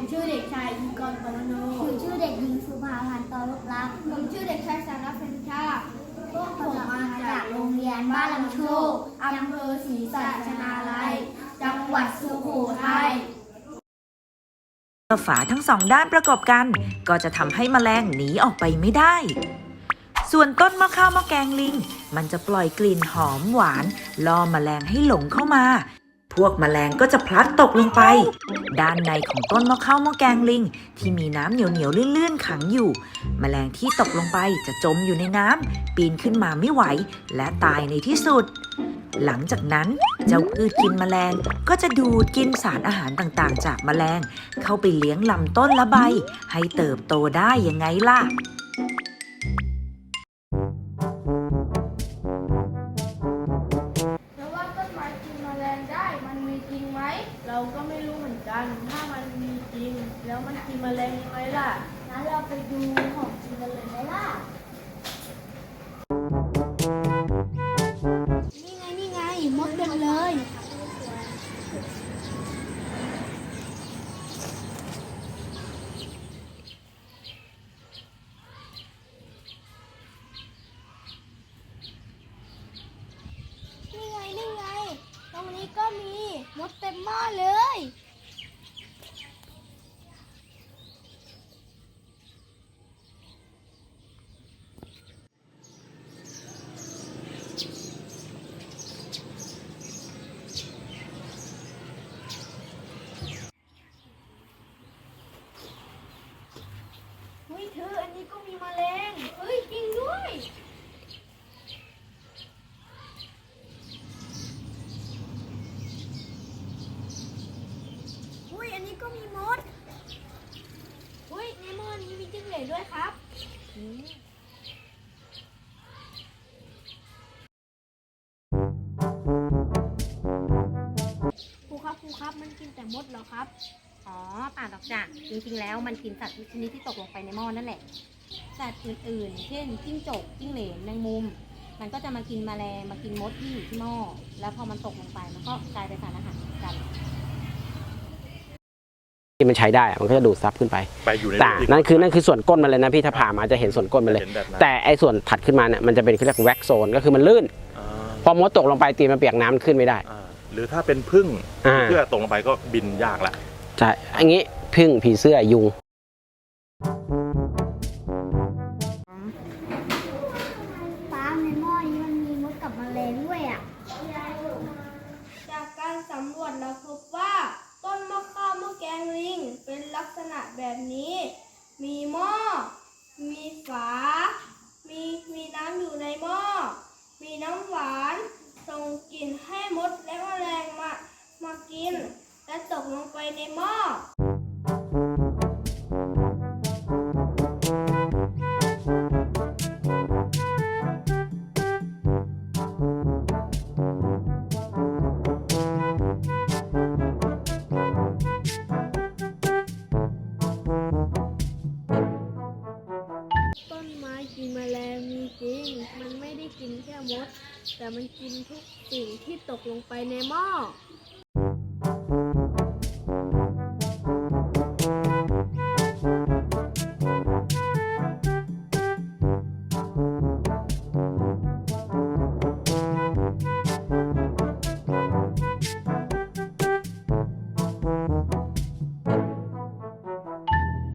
ผมชื่อเด็กชายอิงอนปรโนผมชื่อเด็กหญิงสุภาพันธ์ตอลบลักผมชื่อเด็กชายสารพันชาพวกผมมาจากโรงเรียนบ้านลำโชกอำเภอศรีสัชนาลัย จังหวัดสุโขทัยฝาทั้งสองด้านประกอบกัน ก็จะทำให้แมลงหนีออกไปไม่ได้ ส่วนต้นมะข้าวมะแกงลิง มันจะปล่อยกลิ่นหอมหวานล่อมแมลงให้หลงเข้ามา วกแมลงก็จะพลัดตกลงไป ด้านในของต้นมะเข้ามะแกงลิง ที่มีน้ำเหนียวเหนียวลื่นๆขังอยู่แมลงที่ตกลงไปจะจมอยู่ในน้ำปีนขึ้นมาไม่ไหว และตายในที่สุด หลังจากนั้นเจ้าพืชกินแมลงก็จะดูดกินสารอาหารต่างๆ จากแมลง เข้าไปเลี้ยงลำต้นละใบ ให้เติบโตได้ยังไงล่ะ แล้วมันกินแมลงยังไงล่ะ งั้นเราไปดูของจริงกันเลยไหมล่ะ นี่ไงนี่ไงมดเต็มเลย นี่ไงนี่ไง ตรงนี้ก็มีมดเต็มหม้อเลย เฮ้ยเธอ อันนี้ก็มีแมลง เฮ้ย จริงด้วย อุ้ย อันนี้ ก็มีมด อุ้ยในหม้อนี้มีจิ้งเหลนด้วยครับครูครับครูครับมันกินแต่มดเหรอครับ อ๋อป่าดอกจ้ะจริงๆแล้วมันกินสัตว์ทุกชนิดที่ตกลงไปในหม้อนั่นแหละ สัตว์อื่นๆ เช่นจิ้งจกจิ้งเหลนแมงมุม มันก็จะมากินแมลงมากินมดที่อยู่ที่หม้อแล้วพอมันตกลงไปมันก็กลายเป็นสารอาหารเหมือนกันที่ มันใช้ได้อะมันก็จะดูดซับขึ้นไปไปอยู่ในแต่รูปที่นั่นคือนั่นคือส่วนก้นมันเลยนะพี่ถ้าผ่ามาจะเห็นส่วนก้นมันเลยเห็นแบบนั้น แต่ไอ้ส่วนถัดขึ้นมาเนี่ยมันจะเป็นเขาเรียกแว็กโซนก็คือมันลื่น อ่าพอมดตกลงไปตีนมันเปียกน้ำมันขึ้นไม่ได้ อ่าหรือถ้าเป็นพึ่งอ่า เพื่อตกลงไปก็บินยากละ ใช่อันนี้พึ่งผีเสื้อยุง กษณะแบบนี้ มีหม้อ มีฝา มีมีน้ำอยู่ในหม้อ กินแค่มด แต่มันกินทุกสิ่งที่ตกลงไปในหม้อ